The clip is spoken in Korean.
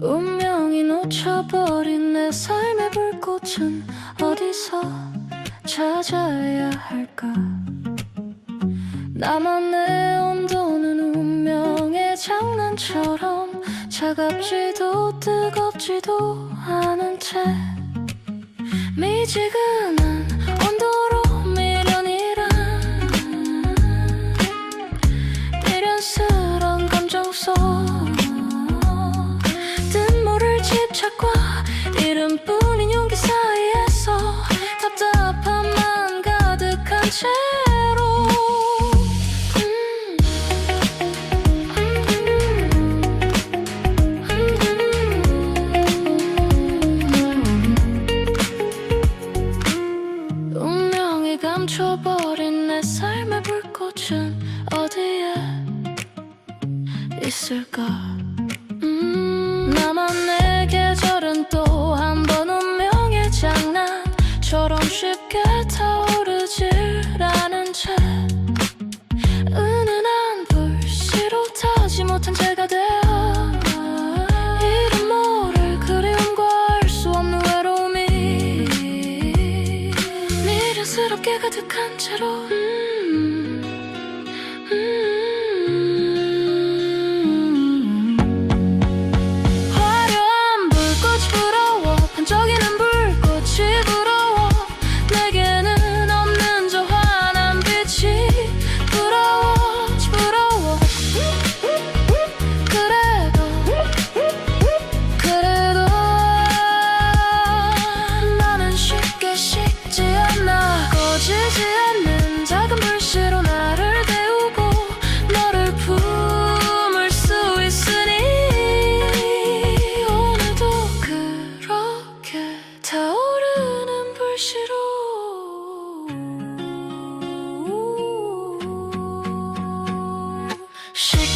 운명이 놓쳐버린 내 삶의 불꽃은 어디서 찾아야 할까? 나만의 온도는 운명의 장난처럼 차갑지도 뜨겁지도 않은 채 没几个呢。 감춰버린 내 삶의 불꽃은 어디에 있을까? 음, 나만의 계절은 또 한 번 운명의 장난처럼 쉽게 타오르질 않은 채 가득한 채로. 음. Shake